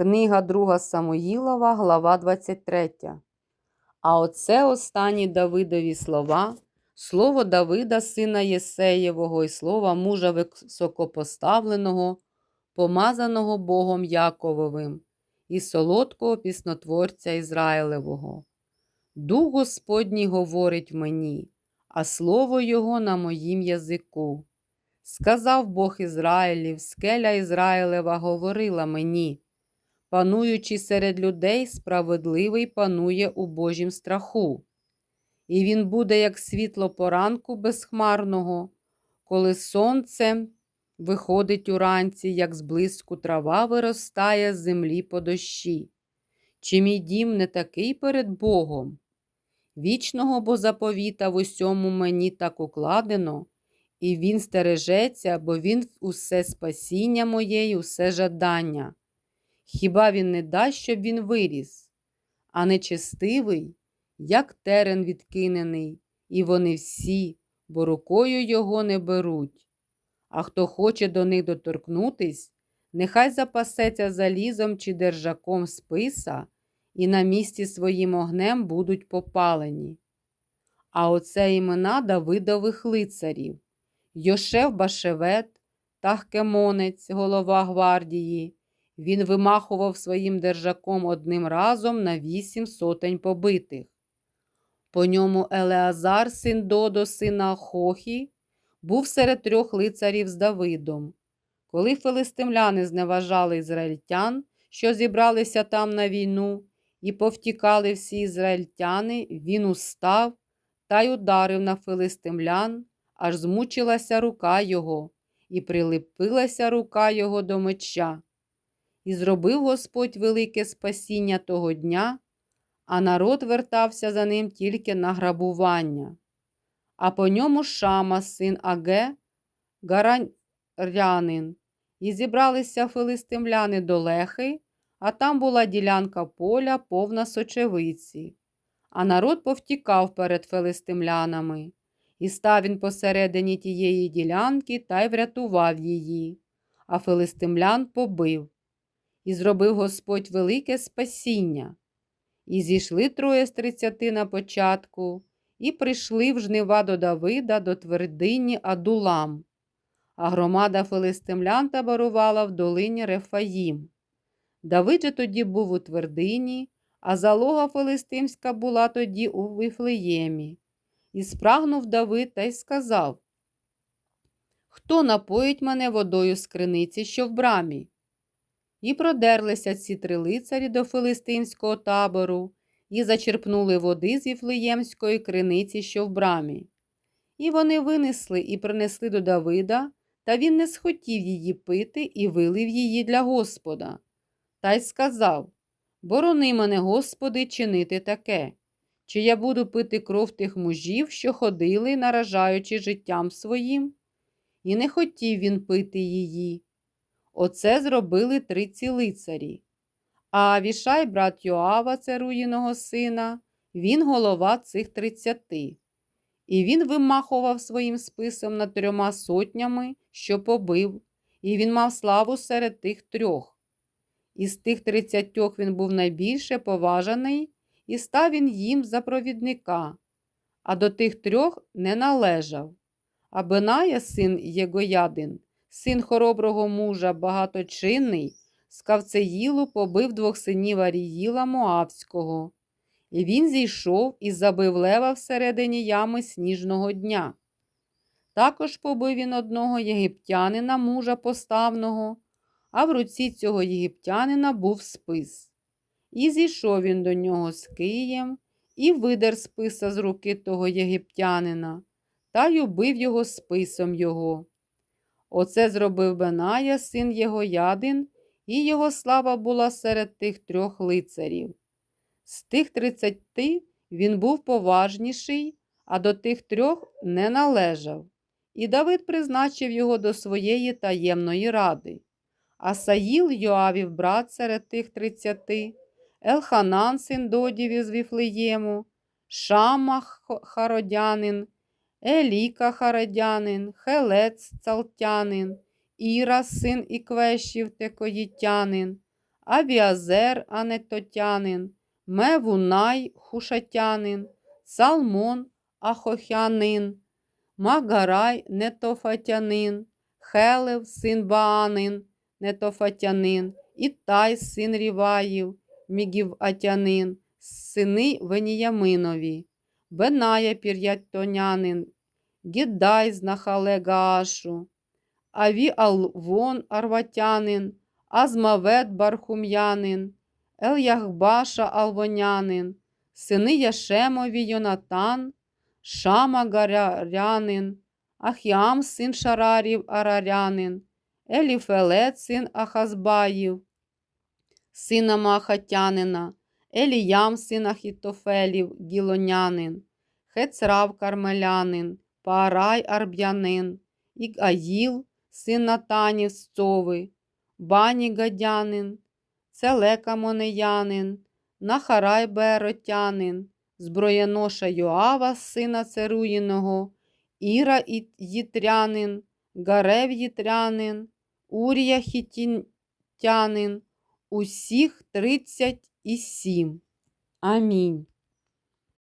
Книга 2 Самуїлова, глава 23. А оце останні Давидові слова, слово Давида, сина Єсеєвого, і слова мужа високопоставленого, помазаного Богом Якововим, і солодкого піснотворця Ізраїлевого. Дух Господній говорить мені, а слово Його на моїм язику. Сказав Бог Ізраїлів, скеля Ізраїлева говорила мені, пануючи серед людей, справедливий панує у Божім страху. І він буде, як світло поранку безхмарного, коли сонце виходить уранці, як зблиску трава виростає з землі по дощі. Чи мій дім не такий перед Богом? Вічного бо заповіта в усьому мені так укладено, і він стережеться, бо він усе спасіння моє й усе жадання. Хіба він не дасть, щоб він виріс, а нечестивий, як терен відкинений, і вони всі, бо рукою його не беруть. А хто хоче до них доторкнутись, нехай запасеться залізом чи держаком списа, і на місці своїм огнем будуть попалені. А оце імена Давидових лицарів Йошев Башевет, Тахкемонець, голова гвардії. Він вимахував своїм держаком одним разом на вісім сотень побитих. По ньому Елеазар, син Додо, сина Хохі, був серед трьох лицарів з Давидом. Коли филистимляни зневажали ізраїльтян, що зібралися там на війну, і повтікали всі ізраїльтяни, він устав та й ударив на филистимлян, аж змучилася рука його, і прилепилася рука його до меча. І зробив Господь велике спасіння того дня, а народ вертався за ним тільки на грабування. А по ньому Шама, син Аге, гаранянин, і зібралися филистимляни до Лехи, а там була ділянка поля, повна сочевиці. А народ повтікав перед филистимлянами, і став він посередині тієї ділянки та й врятував її, а филистимлян побив. І зробив Господь велике спасіння. І зійшли троє з тридцяти на початку, і прийшли в жнива до Давида до твердині Адулам, а громада филистимлян таборувала в долині Рефаїм. Давид же тоді був у твердині, а залога филистимська була тоді у Вифлеємі. І спрагнув Давид та й сказав: Хто напоїть мене водою з криниці, що в брамі? І продерлися ці три лицарі до филистимського табору, і зачерпнули води з Віфлеємської криниці, що в брамі. І вони винесли і принесли до Давида, та він не схотів її пити і вилив її для Господа. Та й сказав Борони мене, Господи, чинити таке, чи я буду пити кров тих мужів, що ходили, наражаючи життям своїм? І не хотів він пити її. Оце зробили триці лицарі. А Вішай, брат Йоава, царуїного сина, він голова цих тридцяти. І він вимахував своїм списом над трьома сотнями, що побив, і він мав славу серед тих трьох. Із тих тридцятьох він був найбільше поважаний, і став він їм за провідника, а до тих трьох не належав. А Беная, син Єгоядин, син хороброго мужа, багаточинний, з Кавцеїлу побив двох синів Аріїла Моавського. І він зійшов і забив лева всередині ями сніжного дня. Також побив він одного єгиптянина, мужа поставного, а в руці цього єгиптянина був спис. І зійшов він до нього з Києм і видер списа з руки того єгиптянина, та й убив його списом його. Оце зробив Беная, син його ядин, і його слава була серед тих трьох лицарів. З тих тридцяти він був поважніший, а до тих трьох не належав. І Давид призначив його до своєї таємної ради. А Саїл Йоавів брат серед тих тридцяти, Елханан, син Додів із Віфлеєму, Шама Хародянин, Еліка Хародянин, Хелец Цалтянин, Іра, син Іквешів Текоїтянин, Авіазер Анетотянин, Мевунай Хушатянин, Салмон Ахохянин, Магарай Нетофатянин, Хелев син Баанин, Нетофатянин, Ітай син Ріваїв, Мігіватянин, сини Веніяминові, Беная Пір'ятонянин, Гіддай з Нахале Гаашу, Аві Алвон Арватянин, Азмавет Бархум'янин, Ельяхбаша Алвонянин, сини Яшемові Йонатан, Шама Гарярянин, Ахіам син Шарарів Арарянин, Еліфелет син Ахазбаїв, сина Махатянина, Еліям син Ахітофелів Гілонянин, Хецрав Кармелянин, Паарай Арб'янин, Ігаїл, син Натанів Сцови, Бані Гадянин, Целека Монеянин, Нахарай Беротянин, зброєноша Йоава, сина Церуїного, Іра Їтрянин, Гарев Їтрянин, Урія Хітінтянин, усіх тридцять і сім. Амінь.